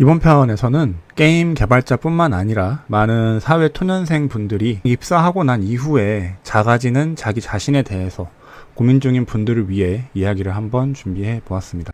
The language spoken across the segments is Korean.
이번 편에서는 게임 개발자뿐만 아니라 많은 사회 초년생 분들이 입사하고 난 이후에 작아지는 자기 자신에 대해서 고민 중인 분들을 위해 이야기를 한번 준비해 보았습니다.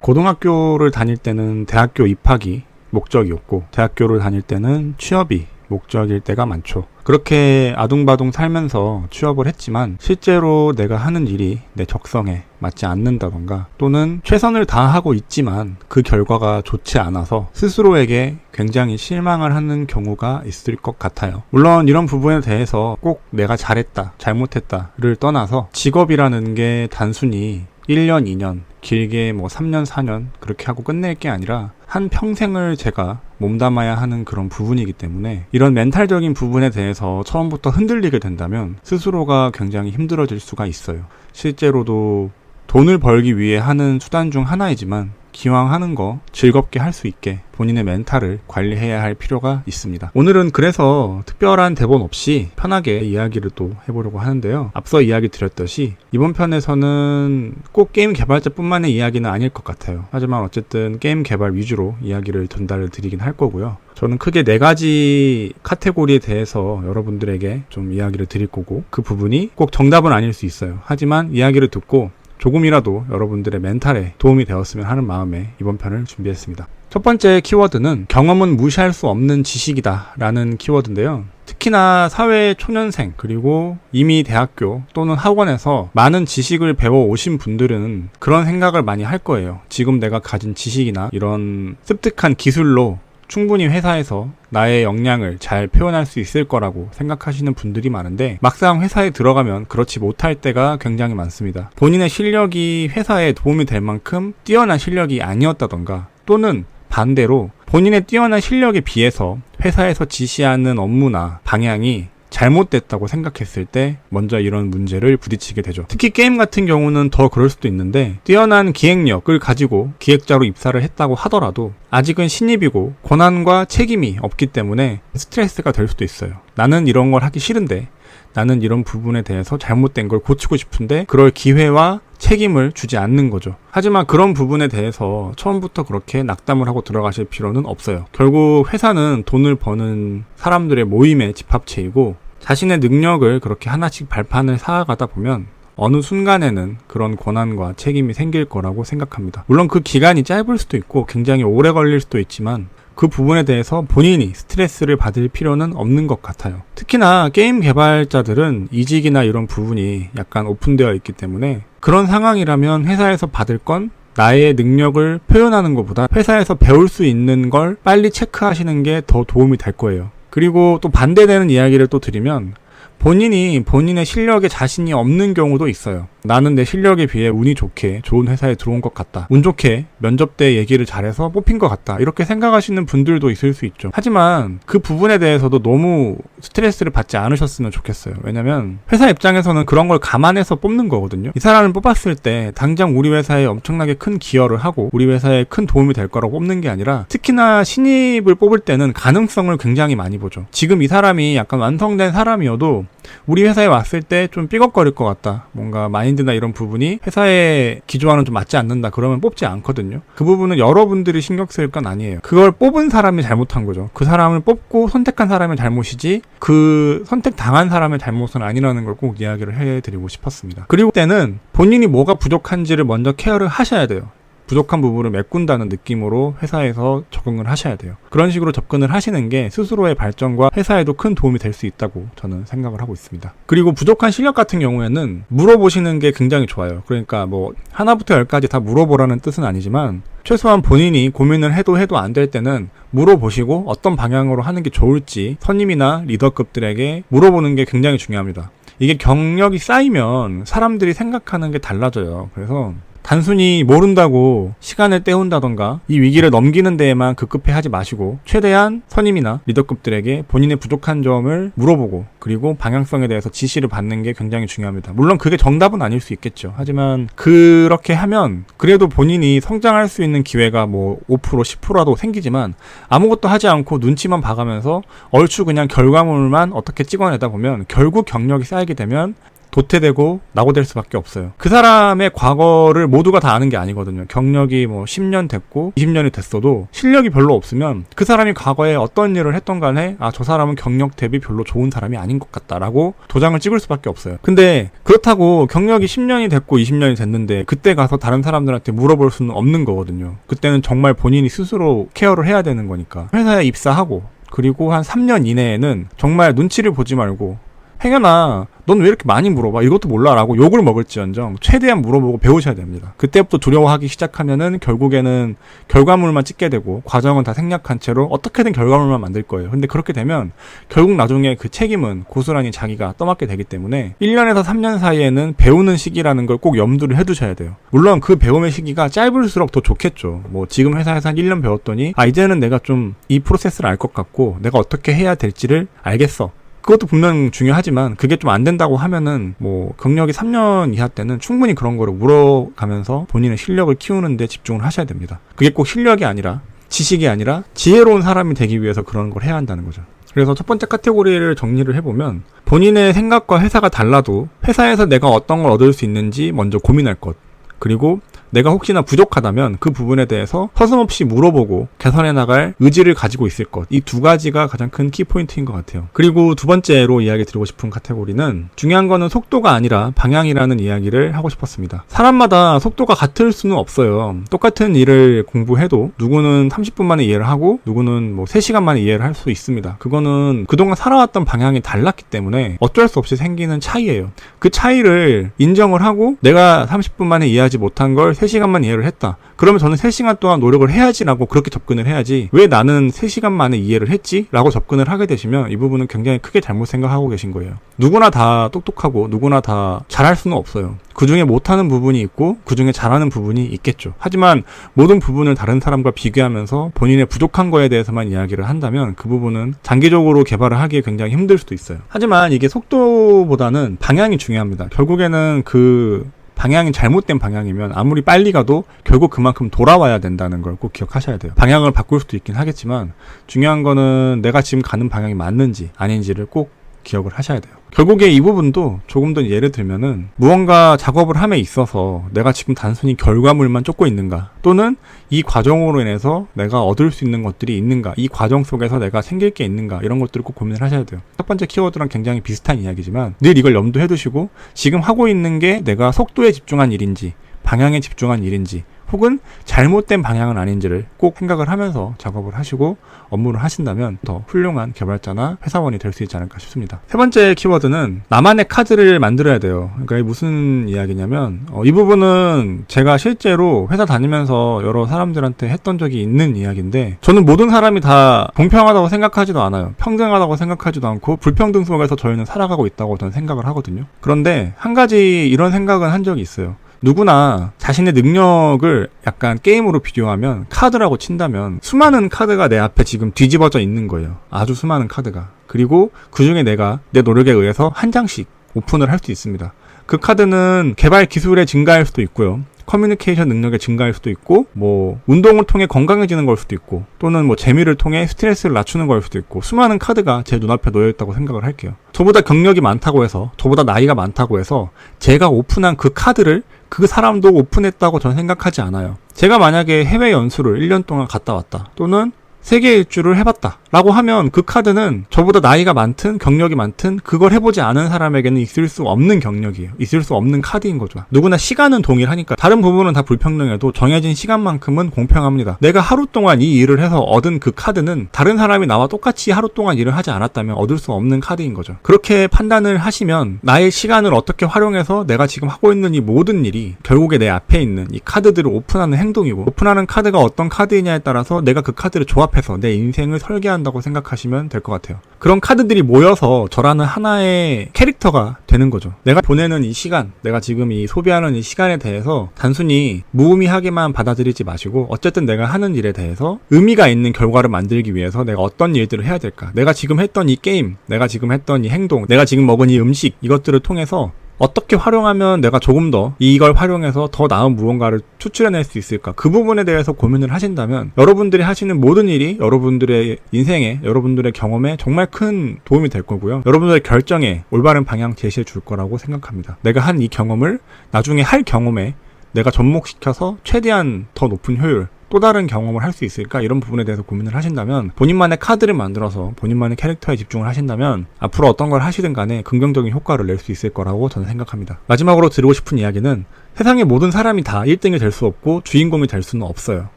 고등학교를 다닐 때는 대학교 입학이 목적이었고 대학교를 다닐 때는 취업이 목적일 때가 많죠. 그렇게 아둥바둥 살면서 취업을 했지만 실제로 내가 하는 일이 내 적성에 맞지 않는다던가 또는 최선을 다하고 있지만 그 결과가 좋지 않아서 스스로에게 굉장히 실망을 하는 경우가 있을 것 같아요. 물론 이런 부분에 대해서 꼭 내가 잘했다, 잘못했다를 떠나서 직업이라는 게 단순히 1년, 2년, 길게 뭐 3년, 4년 그렇게 하고 끝낼 게 아니라 한 평생을 제가 몸담아야 하는 그런 부분이기 때문에 이런 멘탈적인 부분에 대해서 처음부터 흔들리게 된다면 스스로가 굉장히 힘들어질 수가 있어요. 실제로도 돈을 벌기 위해 하는 수단 중 하나이지만 기왕 하는 거 즐겁게 할 수 있게 본인의 멘탈을 관리해야 할 필요가 있습니다. 오늘은 그래서 특별한 대본 없이 편하게 이야기를 또 해보려고 하는데요. 앞서 이야기 드렸듯이 이번 편에서는 꼭 게임 개발자뿐만의 이야기는 아닐 것 같아요. 하지만 어쨌든 게임 개발 위주로 이야기를 전달을 드리긴 할 거고요. 저는 크게 네 가지 카테고리에 대해서 여러분들에게 좀 이야기를 드릴 거고 그 부분이 꼭 정답은 아닐 수 있어요. 하지만 이야기를 듣고 조금이라도 여러분들의 멘탈에 도움이 되었으면 하는 마음에 이번 편을 준비했습니다. 첫 번째 키워드는 경험은 무시할 수 없는 지식이다 라는 키워드인데요. 특히나 사회 초년생 그리고 이미 대학교 또는 학원에서 많은 지식을 배워 오신 분들은 그런 생각을 많이 할 거예요. 지금 내가 가진 지식이나 이런 습득한 기술로 충분히 회사에서 나의 역량을 잘 표현할 수 있을 거라고 생각하시는 분들이 많은데 막상 회사에 들어가면 그렇지 못할 때가 굉장히 많습니다. 본인의 실력이 회사에 도움이 될 만큼 뛰어난 실력이 아니었다던가 또는 반대로 본인의 뛰어난 실력에 비해서 회사에서 지시하는 업무나 방향이 잘못됐다고 생각했을 때 먼저 이런 문제를 부딪히게 되죠. 특히 게임 같은 경우는 더 그럴 수도 있는데 뛰어난 기획력을 가지고 기획자로 입사를 했다고 하더라도 아직은 신입이고 권한과 책임이 없기 때문에 스트레스가 될 수도 있어요. 나는 이런 걸 하기 싫은데 나는 이런 부분에 대해서 잘못된 걸 고치고 싶은데 그럴 기회와 책임을 주지 않는 거죠. 하지만 그런 부분에 대해서 처음부터 그렇게 낙담을 하고 들어가실 필요는 없어요. 결국 회사는 돈을 버는 사람들의 모임의 집합체이고 자신의 능력을 그렇게 하나씩 발판을 쌓아가다 보면 어느 순간에는 그런 권한과 책임이 생길 거라고 생각합니다. 물론 그 기간이 짧을 수도 있고 굉장히 오래 걸릴 수도 있지만 그 부분에 대해서 본인이 스트레스를 받을 필요는 없는 것 같아요. 특히나 게임 개발자들은 이직이나 이런 부분이 약간 오픈되어 있기 때문에 그런 상황이라면 회사에서 받을 건 나의 능력을 표현하는 것보다 회사에서 배울 수 있는 걸 빨리 체크하시는 게 더 도움이 될 거예요. 그리고 또 반대되는 이야기를 또 드리면 본인이 본인의 실력에 자신이 없는 경우도 있어요. 나는 내 실력에 비해 운이 좋게 좋은 회사에 들어온 것 같다. 운 좋게 면접 때 얘기를 잘해서 뽑힌 것 같다. 이렇게 생각하시는 분들도 있을 수 있죠. 하지만 그 부분에 대해서도 너무 스트레스를 받지 않으셨으면 좋겠어요. 왜냐면 회사 입장에서는 그런 걸 감안해서 뽑는 거거든요. 이 사람을 뽑았을 때 당장 우리 회사에 엄청나게 큰 기여를 하고 우리 회사에 큰 도움이 될 거라고 뽑는 게 아니라 특히나 신입을 뽑을 때는 가능성을 굉장히 많이 보죠. 지금 이 사람이 약간 완성된 사람이어도 우리 회사에 왔을 때 좀 삐걱거릴 것 같다. 뭔가 마인드나 이런 부분이 회사의 기조와는 좀 맞지 않는다. 그러면 뽑지 않거든요. 그 부분은 여러분들이 신경 쓸 건 아니에요. 그걸 뽑은 사람이 잘못한 거죠. 그 사람을 뽑고 선택한 사람의 잘못이지 그 선택 당한 사람의 잘못은 아니라는 걸 꼭 이야기를 해드리고 싶었습니다. 그리고 때는 본인이 뭐가 부족한지를 먼저 케어를 하셔야 돼요. 부족한 부분을 메꾼다는 느낌으로 회사에서 적응을 하셔야 돼요. 그런 식으로 접근을 하시는 게 스스로의 발전과 회사에도 큰 도움이 될 수 있다고 저는 생각을 하고 있습니다. 그리고 부족한 실력 같은 경우에는 물어보시는 게 굉장히 좋아요. 그러니까 뭐 하나부터 열까지 다 물어보라는 뜻은 아니지만 최소한 본인이 고민을 해도 해도 안 될 때는 물어보시고 어떤 방향으로 하는 게 좋을지 선임이나 리더급들에게 물어보는 게 굉장히 중요합니다. 이게 경력이 쌓이면 사람들이 생각하는 게 달라져요. 그래서 단순히 모른다고 시간을 때운다던가 이 위기를 넘기는 데에만 급급해 하지 마시고 최대한 선임이나 리더급들에게 본인의 부족한 점을 물어보고 그리고 방향성에 대해서 지시를 받는 게 굉장히 중요합니다. 물론 그게 정답은 아닐 수 있겠죠. 하지만 그렇게 하면 그래도 본인이 성장할 수 있는 기회가 뭐 5% 10%라도 생기지만 아무것도 하지 않고 눈치만 봐가면서 얼추 그냥 결과물만 어떻게 찍어내다 보면 결국 경력이 쌓이게 되면 도태되고 낙오될 수밖에 없어요. 그 사람의 과거를 모두가 다 아는 게 아니거든요. 경력이 뭐 10년 됐고 20년이 됐어도 실력이 별로 없으면 그 사람이 과거에 어떤 일을 했던 간에 아 저 사람은 경력 대비 별로 좋은 사람이 아닌 것 같다라고 도장을 찍을 수밖에 없어요. 근데 그렇다고 경력이 10년이 됐고 20년이 됐는데 그때 가서 다른 사람들한테 물어볼 수는 없는 거거든요. 그때는 정말 본인이 스스로 케어를 해야 되는 거니까. 회사에 입사하고 그리고 한 3년 이내에는 정말 눈치를 보지 말고 행여나 넌 왜 이렇게 많이 물어봐 이것도 몰라라고 욕을 먹을지언정 최대한 물어보고 배우셔야 됩니다. 그때부터 두려워하기 시작하면은 결국에는 결과물만 찍게 되고 과정은 다 생략한 채로 어떻게든 결과물만 만들 거예요. 근데 그렇게 되면 결국 나중에 그 책임은 고스란히 자기가 떠맡게 되기 때문에 1년에서 3년 사이에는 배우는 시기라는 걸 꼭 염두를 해두셔야 돼요. 물론 그 배움의 시기가 짧을수록 더 좋겠죠. 뭐 지금 회사에서 한 1년 배웠더니 아 이제는 내가 좀 이 프로세스를 알 것 같고 내가 어떻게 해야 될지를 알겠어. 그것도 분명 중요하지만 그게 좀 안 된다고 하면은 뭐 경력이 3년 이하 때는 충분히 그런 거를 물어가면서 본인의 실력을 키우는 데 집중을 하셔야 됩니다. 그게 꼭 실력이 아니라 지식이 아니라 지혜로운 사람이 되기 위해서 그런 걸 해야 한다는 거죠. 그래서 첫 번째 카테고리를 정리를 해보면 본인의 생각과 회사가 달라도 회사에서 내가 어떤 걸 얻을 수 있는지 먼저 고민할 것. 그리고 내가 혹시나 부족하다면 그 부분에 대해서 서슴없이 물어보고 개선해 나갈 의지를 가지고 있을 것. 이 두 가지가 가장 큰 키포인트인 것 같아요. 그리고 두 번째로 이야기 드리고 싶은 카테고리는 중요한 거는 속도가 아니라 방향이라는 이야기를 하고 싶었습니다. 사람마다 속도가 같을 수는 없어요. 똑같은 일을 공부해도 누구는 30분 만에 이해를 하고 누구는 뭐 3시간 만에 이해를 할 수 있습니다. 그거는 그동안 살아왔던 방향이 달랐기 때문에 어쩔 수 없이 생기는 차이예요. 그 차이를 인정을 하고 내가 30분 만에 이해하지 못한 걸 3시간만 이해를 했다. 그러면 저는 3시간 동안 노력을 해야지라고 그렇게 접근을 해야지 왜 나는 3시간 만에 이해를 했지? 라고 접근을 하게 되시면 이 부분은 굉장히 크게 잘못 생각하고 계신 거예요. 누구나 다 똑똑하고 누구나 다 잘할 수는 없어요. 그 중에 못하는 부분이 있고 그 중에 잘하는 부분이 있겠죠. 하지만 모든 부분을 다른 사람과 비교하면서 본인의 부족한 거에 대해서만 이야기를 한다면 그 부분은 장기적으로 개발을 하기에 굉장히 힘들 수도 있어요. 하지만 이게 속도보다는 방향이 중요합니다. 결국에는 그 방향이 잘못된 방향이면 아무리 빨리 가도 결국 그만큼 돌아와야 된다는 걸 꼭 기억하셔야 돼요. 방향을 바꿀 수도 있긴 하겠지만 중요한 거는 내가 지금 가는 방향이 맞는지 아닌지를 꼭 기억을 하셔야 돼요. 결국에 이 부분도 조금 더 예를 들면은 무언가 작업을 함에 있어서 내가 지금 단순히 결과물만 쫓고 있는가 또는 이 과정으로 인해서 내가 얻을 수 있는 것들이 있는가 이 과정 속에서 내가 생길 게 있는가 이런 것들을 꼭 고민을 하셔야 돼요. 첫 번째 키워드랑 굉장히 비슷한 이야기지만 늘 이걸 염두해 두시고 지금 하고 있는 게 내가 속도에 집중한 일인지 방향에 집중한 일인지 혹은 잘못된 방향은 아닌지를 꼭 생각을 하면서 작업을 하시고 업무를 하신다면 더 훌륭한 개발자나 회사원이 될 수 있지 않을까 싶습니다. 세 번째 키워드는 나만의 카드를 만들어야 돼요. 그러니까 이게 무슨 이야기냐면 어, 이 부분은 제가 실제로 회사 다니면서 여러 사람들한테 했던 적이 있는 이야기인데 저는 모든 사람이 다 공평하다고 생각하지도 않아요. 평등하다고 생각하지도 않고 불평등 속에서 저희는 살아가고 있다고 저는 생각을 하거든요. 그런데 한 가지 이런 생각은 한 적이 있어요. 누구나 자신의 능력을 약간 게임으로 비교하면 카드라고 친다면 수많은 카드가 내 앞에 지금 뒤집어져 있는 거예요. 아주 수많은 카드가. 그리고 그 중에 내가 내 노력에 의해서 한 장씩 오픈을 할 수 있습니다. 그 카드는 개발 기술의 증가일 수도 있고요. 커뮤니케이션 능력의 증가일 수도 있고, 뭐, 운동을 통해 건강해지는 걸 수도 있고, 또는 뭐, 재미를 통해 스트레스를 낮추는 걸 수도 있고, 수많은 카드가 제 눈앞에 놓여있다고 생각을 할게요. 저보다 경력이 많다고 해서, 저보다 나이가 많다고 해서, 제가 오픈한 그 카드를 그 사람도 오픈했다고 저는 생각하지 않아요. 제가 만약에 해외 연수를 1년 동안 갔다 왔다. 또는 세계 일주를 해봤다. 라고 하면 그 카드는 저보다 나이가 많든 경력이 많든 그걸 해보지 않은 사람에게는 있을 수 없는 경력이에요. 있을 수 없는 카드인 거죠. 누구나 시간은 동일하니까 다른 부분은 다 불평등해도 정해진 시간만큼은 공평합니다. 내가 하루 동안 이 일을 해서 얻은 그 카드는 다른 사람이 나와 똑같이 하루 동안 일을 하지 않았다면 얻을 수 없는 카드인 거죠. 그렇게 판단을 하시면 나의 시간을 어떻게 활용해서 내가 지금 하고 있는 이 모든 일이 결국에 내 앞에 있는 이 카드들을 오픈하는 행동이고 오픈하는 카드가 어떤 카드이냐에 따라서 내가 그 카드를 조합 해서 내 인생을 설계한 한다고 생각하시면 될 것 같아요. 그런 카드들이 모여서 저라는 하나의 캐릭터가 되는 거죠. 내가 보내는 이 시간, 내가 지금 이 소비하는 이 시간에 대해서 단순히 무의미하게만 받아들이지 마시고 어쨌든 내가 하는 일에 대해서 의미가 있는 결과를 만들기 위해서 내가 어떤 일들을 해야 될까? 내가 지금 했던 이 게임, 내가 지금 했던 이 행동, 내가 지금 먹은 이 음식 이것들을 통해서 어떻게 활용하면 내가 조금 더 이걸 활용해서 더 나은 무언가를 추출해낼 수 있을까? 그 부분에 대해서 고민을 하신다면 여러분들이 하시는 모든 일이 여러분들의 인생에, 여러분들의 경험에 정말 큰 도움이 될 거고요. 여러분들의 결정에 올바른 방향 제시해 줄 거라고 생각합니다. 내가 한 이 경험을 나중에 할 경험에 내가 접목시켜서 최대한 더 높은 효율, 또 다른 경험을 할 수 있을까 이런 부분에 대해서 고민을 하신다면 본인만의 카드를 만들어서 본인만의 캐릭터에 집중을 하신다면 앞으로 어떤 걸 하시든 간에 긍정적인 효과를 낼 수 있을 거라고 저는 생각합니다. 마지막으로 드리고 싶은 이야기는 세상의 모든 사람이 다 1등이 될 수 없고 주인공이 될 수는 없어요.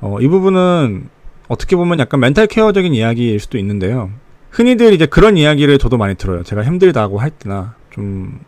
어, 이 부분은 어떻게 보면 약간 멘탈 케어적인 이야기일 수도 있는데요. 흔히들 이제 그런 이야기를 저도 많이 들어요. 제가 힘들다고 할 때나 좀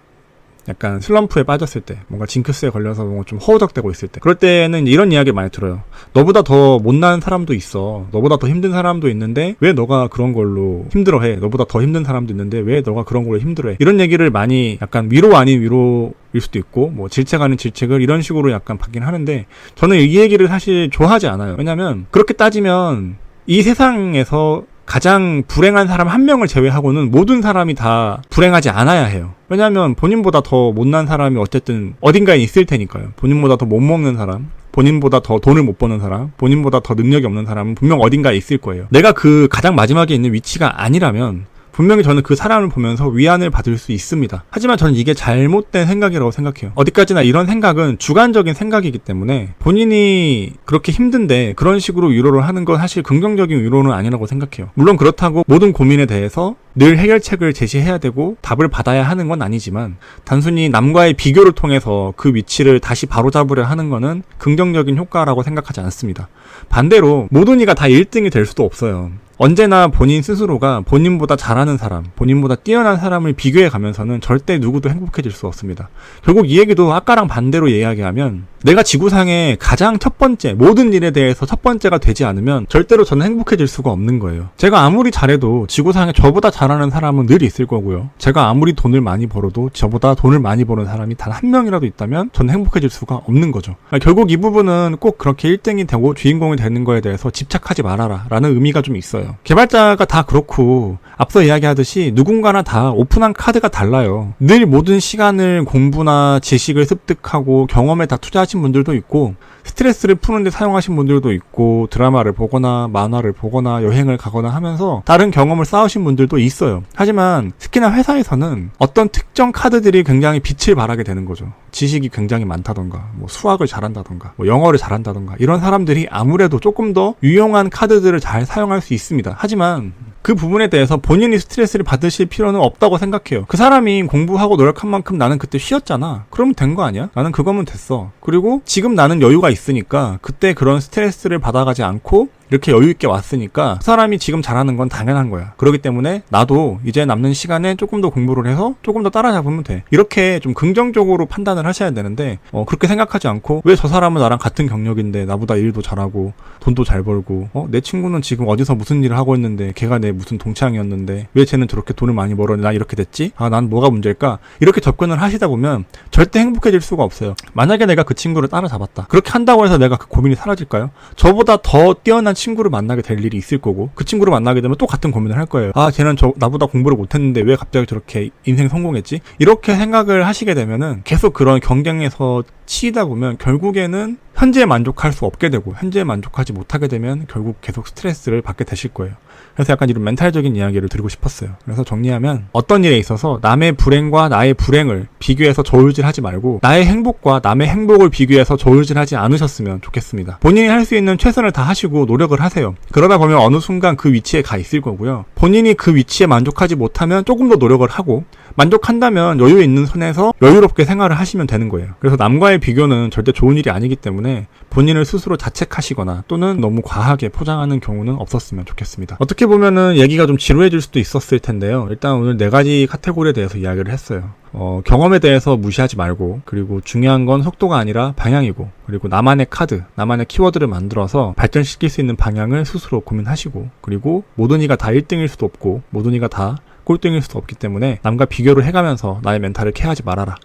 약간 슬럼프에 빠졌을 때, 뭔가 징크스에 걸려서 뭔가 좀 허우적대고 있을 때, 그럴 때는 이런 이야기를 많이 들어요. 너보다 더 못난 사람도 있어. 너보다 더 힘든 사람도 있는데, 왜 너가 그런 걸로 힘들어해? 너보다 더 힘든 사람도 있는데, 왜 너가 그런 걸로 힘들어해? 이런 얘기를 많이 약간 위로 아닌 위로 일 수도 있고, 뭐 질책 아닌 질책을 이런 식으로 약간 받긴 하는데, 저는 이 얘기를 사실 좋아하지 않아요. 왜냐면, 그렇게 따지면, 이 세상에서 가장 불행한 사람 한 명을 제외하고는 모든 사람이 다 불행하지 않아야 해요. 왜냐하면 본인보다 더 못난 사람이 어쨌든 어딘가에 있을 테니까요. 본인보다 더 못 먹는 사람, 본인보다 더 돈을 못 버는 사람, 본인보다 더 능력이 없는 사람은 분명 어딘가에 있을 거예요. 내가 그 가장 마지막에 있는 위치가 아니라면 분명히 저는 그 사람을 보면서 위안을 받을 수 있습니다. 하지만 저는 이게 잘못된 생각이라고 생각해요. 어디까지나 이런 생각은 주관적인 생각이기 때문에 본인이 그렇게 힘든데 그런 식으로 위로를 하는 건 사실 긍정적인 위로는 아니라고 생각해요. 물론 그렇다고 모든 고민에 대해서 늘 해결책을 제시해야 되고 답을 받아야 하는 건 아니지만 단순히 남과의 비교를 통해서 그 위치를 다시 바로잡으려 하는 거는 긍정적인 효과라고 생각하지 않습니다. 반대로 모든 이가 다 1등이 될 수도 없어요. 언제나 본인 스스로가 본인보다 잘하는 사람, 본인보다 뛰어난 사람을 비교해 가면서는 절대 누구도 행복해질 수 없습니다. 결국 이 얘기도 아까랑 반대로 이야기하면 내가 지구상에 가장 첫 번째, 모든 일에 대해서 첫 번째가 되지 않으면 절대로 저는 행복해질 수가 없는 거예요. 제가 아무리 잘해도 지구상에 저보다 잘 하는 사람은 늘 있을 거고요. 제가 아무리 돈을 많이 벌어도 저보다 돈을 많이 버는 사람이 단 한 명이라도 있다면 저는 행복해질 수가 없는 거죠. 그러니까 결국 이 부분은 꼭 그렇게 1등이 되고 주인공이 되는 거에 대해서 집착하지 말아라 라는 의미가 좀 있어요. 개발자가 다 그렇고 앞서 이야기하듯이 누군가나 다 오픈한 카드가 달라요. 늘 모든 시간을 공부나 지식을 습득하고 경험에 다 투자하신 분들도 있고 스트레스를 푸는데 사용하신 분들도 있고 드라마를 보거나 만화를 보거나 여행을 가거나 하면서 다른 경험을 쌓으신 분들도 있어요. 하지만 특히나 회사에서는 어떤 특정 카드들이 굉장히 빛을 발하게 되는 거죠. 지식이 굉장히 많다던가, 뭐 수학을 잘한다던가, 뭐 영어를 잘한다던가 이런 사람들이 아무래도 조금 더 유용한 카드들을 잘 사용할 수 있습니다. 하지만 그 부분에 대해서 본인이 스트레스를 받으실 필요는 없다고 생각해요. 그 사람이 공부하고 노력한 만큼 나는 그때 쉬었잖아. 그러면 된 거 아니야? 나는 그거면 됐어. 그리고 지금 나는 여유가 있으니까 그때 그런 스트레스를 받아가지 않고 이렇게 여유 있게 왔으니까 그 사람이 지금 잘하는 건 당연한 거야. 그렇기 때문에 나도 이제 남는 시간에 조금 더 공부를 해서 조금 더 따라잡으면 돼. 이렇게 좀 긍정적으로 판단을 하셔야 되는데 어, 그렇게 생각하지 않고 왜 저 사람은 나랑 같은 경력인데 나보다 일도 잘하고 돈도 잘 벌고 어, 내 친구는 지금 어디서 무슨 일을 하고 있는데 걔가 내 무슨 동창이었는데 왜 쟤는 저렇게 돈을 많이 벌었는데 나 이렇게 됐지? 아 난 뭐가 문제일까? 이렇게 접근을 하시다 보면 절대 행복해질 수가 없어요. 만약에 내가 그 친구를 따라잡았다. 그렇게 한다고 해서 내가 그 고민이 사라질까요? 저보다 더 뛰어난 친구를 만나게 될 일이 있을 거고 그 친구를 만나게 되면 또 같은 고민을 할 거예요. 아 쟤는 저 나보다 공부를 못했는데 왜 갑자기 저렇게 인생 성공했지? 이렇게 생각을 하시게 되면은 계속 그런 경쟁에서 치이다 보면 결국에는 현재에 만족할 수 없게 되고 현재에 만족하지 못하게 되면 결국 계속 스트레스를 받게 되실 거예요. 그래서 약간 이런 멘탈적인 이야기를 드리고 싶었어요. 그래서 정리하면 어떤 일에 있어서 남의 불행과 나의 불행을 비교해서 저울질하지 말고 나의 행복과 남의 행복을 비교해서 저울질하지 않으셨으면 좋겠습니다. 본인이 할 수 있는 최선을 다 하시고 노력을 하세요. 그러다 보면 어느 순간 그 위치에 가 있을 거고요. 본인이 그 위치에 만족하지 못하면 조금 더 노력을 하고 만족한다면 여유 있는 선에서 여유롭게 생활을 하시면 되는 거예요. 그래서 남과의 비교는 절대 좋은 일이 아니기 때문에 본인을 스스로 자책하시거나 또는 너무 과하게 포장하는 경우는 없었으면 좋겠습니다. 어떻게 보면은 얘기가 좀 지루해질 수도 있었을 텐데요. 일단 오늘 네 가지 카테고리에 대해서 이야기를 했어요. 어, 경험에 대해서 무시하지 말고 그리고 중요한 건 속도가 아니라 방향이고 그리고 나만의 카드, 나만의 키워드를 만들어서 발전시킬 수 있는 방향을 스스로 고민하시고 그리고 모든 이가 다 1등일 수도 없고 모든 이가 다 꼴등일 수도 없기 때문에 남과 비교를 해가면서 나의 멘탈을 케어하지 말아라.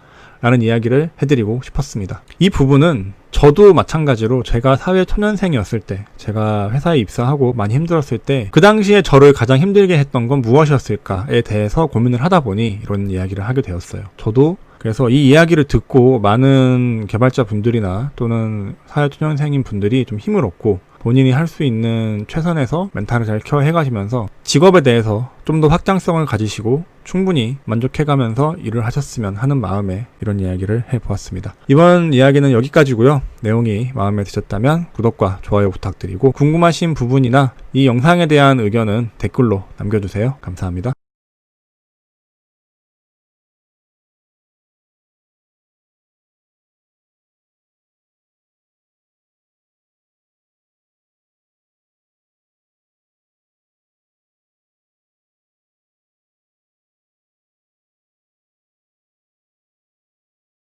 라는 이야기를 해드리고 싶었습니다. 이 부분은 저도 마찬가지로 제가 사회 초년생이었을 때, 제가 회사에 입사하고 많이 힘들었을 때, 그 당시에 저를 가장 힘들게 했던 건 무엇이었을까에 대해서 고민을 하다 보니 이런 이야기를 하게 되었어요. 저도 그래서 이 이야기를 듣고 많은 개발자 분들이나 또는 사회 초년생인 분들이 좀 힘을 얻고 본인이 할 수 있는 최선에서 멘탈을 잘켜 해가시면서 직업에 대해서 좀 더 확장성을 가지시고 충분히 만족해가면서 일을 하셨으면 하는 마음에 이런 이야기를 해보았습니다. 이번 이야기는 여기까지고요. 내용이 마음에 드셨다면 구독과 좋아요 부탁드리고 궁금하신 부분이나 이 영상에 대한 의견은 댓글로 남겨주세요. 감사합니다.